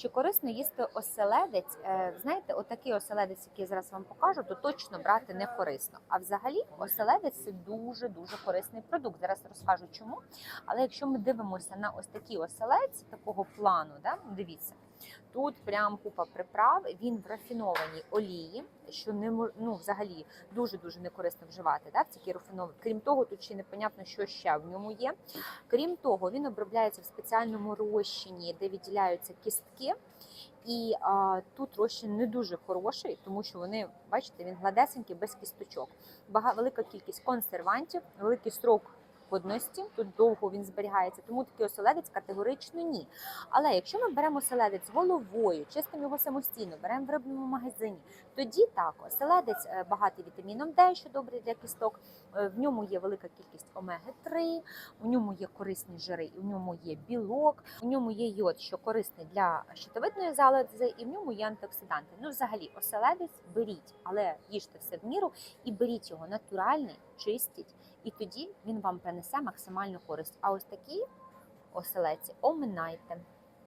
Чи корисно їсти оселедець? Е, Знаєте, отакий оселедець, який я зараз вам покажу, то точно брати не корисно. А взагалі, оселедець це дуже дуже корисний продукт. Зараз розкажу чому. Але якщо ми дивимося на ось такий оселець, такого плану, да, дивіться. Тут прям купа приправ, він в рафінованій олії, що не ну, взагалі дуже дуже не корисно вживати. Да, в такій рафінованій. Крім того, тут ще непонятно, що ще в ньому є. Крім того, він обробляється в спеціальному розчині, де відділяються кістки. І а, тут розчин не дуже хороший, тому що вони, бачите, він гладесенький, без кісточок. Бага, велика кількість консервантів, великий строк годності. Тут довго він зберігається, тому такий оселедець категорично ні. Але якщо ми беремо оселедець головою, чистимо його самостійно, беремо в рибному магазині, тоді так, оселедець е, багатий вітаміном Д, що добре для кісток. Е, В ньому є велика кількість омеги-3, у ньому є корисні жири, у ньому є білок, у ньому є йод, що корисний для щитовидної залози, і в ньому є антиоксиданти. Ну, взагалі, оселедець беріть, але їжте все в міру і беріть його натуральний, чистіть, і тоді він вам принесе максимальну користь. А ось такі оселедці оминайте.